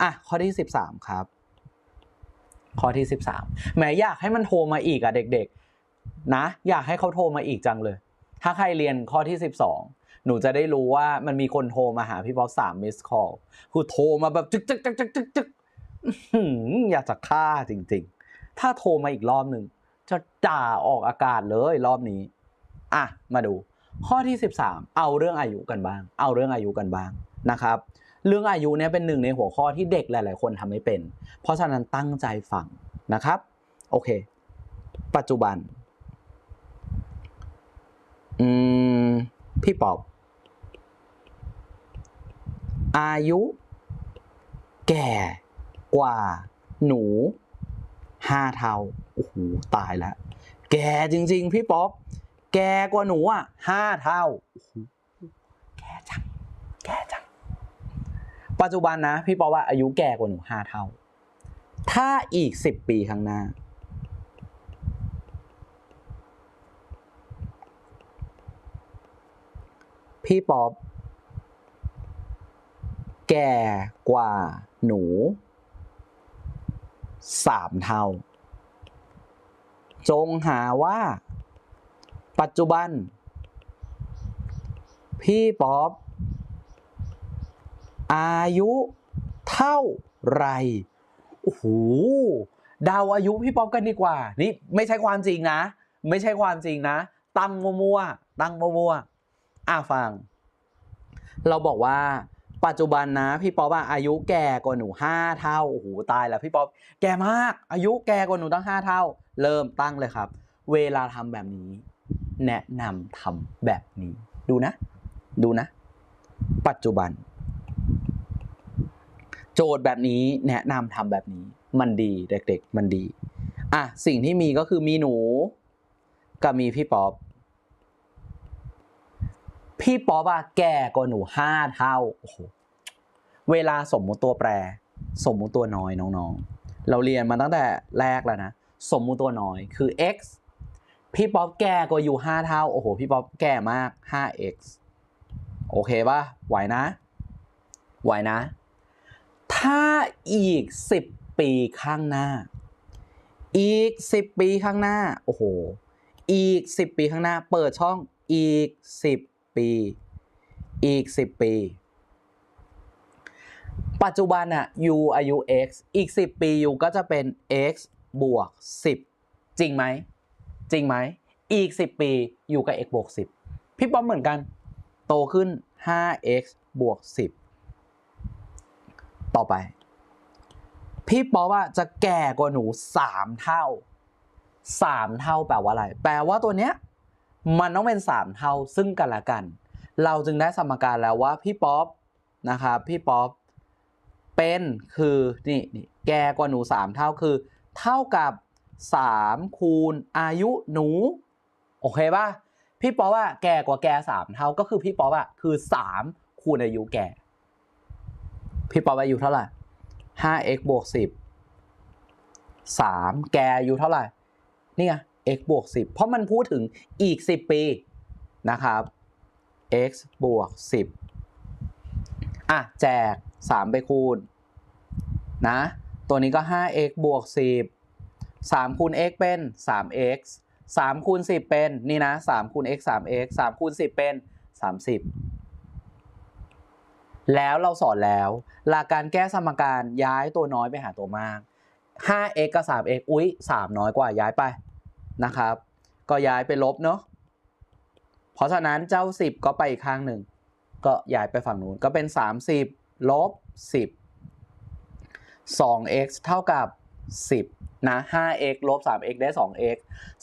อะข้อที่สิบสามครับ ข้อที่สิบสามแหมอยากให้มันโทรมาอีกอะเด็ก ๆ นะ อยากให้เขาโทรมาอีกจังเลย ถ้าใครเรียนข้อที่สิบสองหนูจะได้รู้ว่ามันมีคนโทรมาหาพี่ป๊อปสามมิสคอลคือโทรมาแบบจึกจึกจึกจึกจึกจึกอื้อหือยากจะฆ่าจริง ๆ ถ้าโทรมาอีกรอบหนึ่งจะจ่าออกอากาศเลยรอบนี้ อะ มาดู ข้อที่ 13 เอาเรื่องอายุกันบ้าง เอาเรื่องอายุกันบ้างนะครับ เรื่องอายุเนี่ยเป็นหนึ่งในหัวข้อที่เด็กหลาย ๆ คนทำไม่เป็น เพราะฉะนั้นตั้งใจฟังนะครับ โอเค ปัจจุบัน อืม พี่ปอบ อายุ แก่กว่า หนูห้าเท่า โอ้โห ตายแล้ว แก่จริง ๆ พี่ป๊อปแก่กว่าหนูอะห้าเท่าโอ้โหแก่จัง แก่จัง ปัจจุบันนะ พี่ป๊อว่าอายุแก่กว่าหนูห้าเท่า ถ้าอีกสิบปีข้างหน้า พี่ป๊อปแก่กว่าหนูสามเท่า จงหาว่า ปัจจุบัน พี่ป๊อป อายุเท่าไร โอ้โห ดาวอายุพี่ป๊อปกันดีกว่า นี่ไม่ใช่ความจริงนะ ไม่ใช่ความจริงนะ ตั้งมัวๆ ตั้งมัวๆ อะฟัง เราบอกว่าปัจจุบันนะพี่ป๊อปอะอายุแก่กว่าหนูห้าเท่า โอ้โห ตายแล้วพี่ป๊อป แก่มาก อายุแก่กว่าหนูตั้งห้าเท่า เริ่มตั้งเลยครับ เวลาทำแบบนี้ แนะนำทำแบบนี้ ดูนะ ดูนะ ปัจจุบัน โจทย์แบบนี้แนะนำทำแบบนี้ มันดีเด็กๆ มันดี อะ สิ่งที่มีก็คือมีหนู กับมีพี่ป๊อปพี่ป๊อปอะแก่กว่าหนูห้าเท่าโอ้โหเวลาสมมุติตัวแปร สมมุติตัวน้อยน้องๆ เราเรียนมาตั้งแต่แรกแล้วนะ สมมุติตัวน้อยคือ x พี่ป๊อปแก่กว่าอยู่ห้าเท่า โอ้โห พี่ป๊อปแก่มาก 5x โอเคปะไหวนะ ไหวนะ ถ้าอีก 10 ปีข้างหน้า อีก 10 ปีข้างหน้า โอ้โห อีก 10 ปีข้างหน้า เปิดช่องอีก 10 ปี อีก 10 ปี ปัจจุบันอะ u อายุ x อีก 10 ปี u ก็จะเป็น x บวก 10 จริงไหม จริงไหม อีก 10 ปี u กับ x บวก 10 พี่ป๊อปเหมือนกัน โตขึ้น 5x บวก 10 ต่อไป พี่ป๊อปอะจะแก่กว่าหนู3เท่า3เท่าแปลว่าอะไร แปลว่าตัวเนี้ยมันต้องเป็น3เท่าซึ่งกันและกัน เราจึงได้สมการแล้วว่าพี่ป๊อปนะครับพี่ป๊อปเป็นคือนี่นี่แก่กว่าหนู3เท่าคือ เท่ากับ3คูณอายุหนู โอเคป่ะพี่ป๊อปอะแก่กว่าแก3เท่าก็คือพี่ป๊อปอะคือ3คูณอายุแก พี่ป๊อปอายุเท่าไหร่ 5x บวก 10 3 แกอายุเท่าไหร่ นี่ไง x บวก 10 เพราะมันพูดถึงอีก 10 ปีนะครับ x บวก 10 อะ แจก 3 ไปคูณ นะ ตัวนี้ก็ 5x บวก 10 3 คูณ x เป็น 3x 3คูณ10 เป็น นี่นะ 3คูณ x 3x 3คูณ10 เป็น 30 แล้วเราสอนแล้ว หลักการแก้สมการย้ายตัวน้อยไปหาตัวมาก 5x กับ 3x อุ๊ย 3 น้อยกว่าย้ายไปนะครับ ก็ย้ายไปลบเนาะเพราะฉะนั้นเจ้า 10 ก็ไปอีกข้างหนึ่ง ก็ย้ายไปฝั่งนู้นก็เป็น 30ลบ10 2x เท่ากับ 10 นะ 5x ลบ 3x ได้ 2x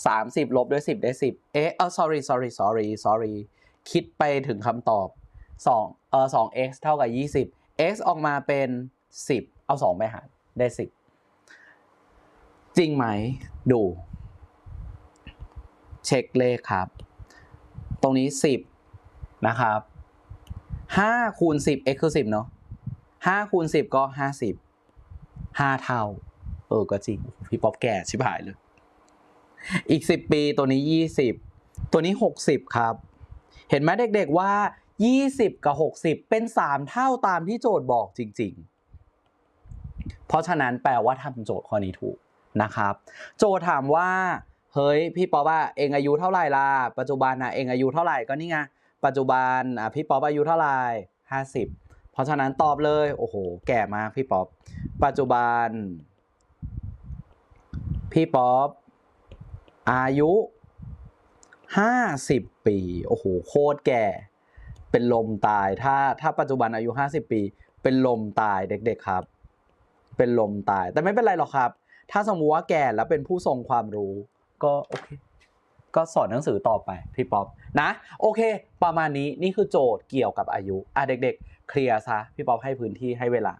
30 ลบด้วย 10 ได้ 10 เอ๊ะเออ sorry sorry sorry sorry คิดไปถึงคำตอบ 2เออ 2x เท่ากับ 20 x ออกมาเป็น 10 เอา 2 ไปหารได้ 10 จริงไหม ดู เช็คเลขครับ ตรงนี้ 10 นะครับ5คูณ10 x คือ 10 เนาะ5คูณ10 ก็ 50 5 เท่า เออ ก็จริง พี่ป๊อปแก่ชิบหายเลย อีก 10 ปีตัวนี้ 20 ตัวนี้ 60 ครับ เห็นไหมเด็กๆว่า 20 กับ 60 เป็น 3 เท่าตามที่โจทย์บอกจริง ๆ เพราะฉะนั้นแปลว่าทำโจทย์ข้อนี้ถูกนะครับ โจทย์ถามว่า เฮ้ย พี่ป๊อปว่าเองอายุเท่าไหร่ล่ะ ปัจจุบันนะเองอายุเท่าไหร่ก็นี่ไง ปัจจุบันอะพี่ป๊อปอายุเท่าไหร่ห้าสิบเพราะฉะนั้นตอบเลย โอ้โห แก่มากพี่ป๊อป ปัจจุบัน พี่ป๊อปอายุห้าสิบปี โอ้โห โคตรแก่ เป็นลมตายถ้าถ้าปัจจุบันอายุห้าสิบปี เป็นลมตายเด็ก ๆครับ เป็นลมตาย แต่ไม่เป็นไรหรอกครับ ถ้าสมมติว่าแก่แล้วเป็นผู้ทรงความรู้ ก็โอเค ก็สอนหนังสือต่อไปพี่ป๊อปนะ โอเค ประมาณนี้นี่คือโจทย์เกี่ยวกับอายุอะเด็ก ๆ เคลียร์ซะพี่ป๊อปให้พื้นที่ให้เวลา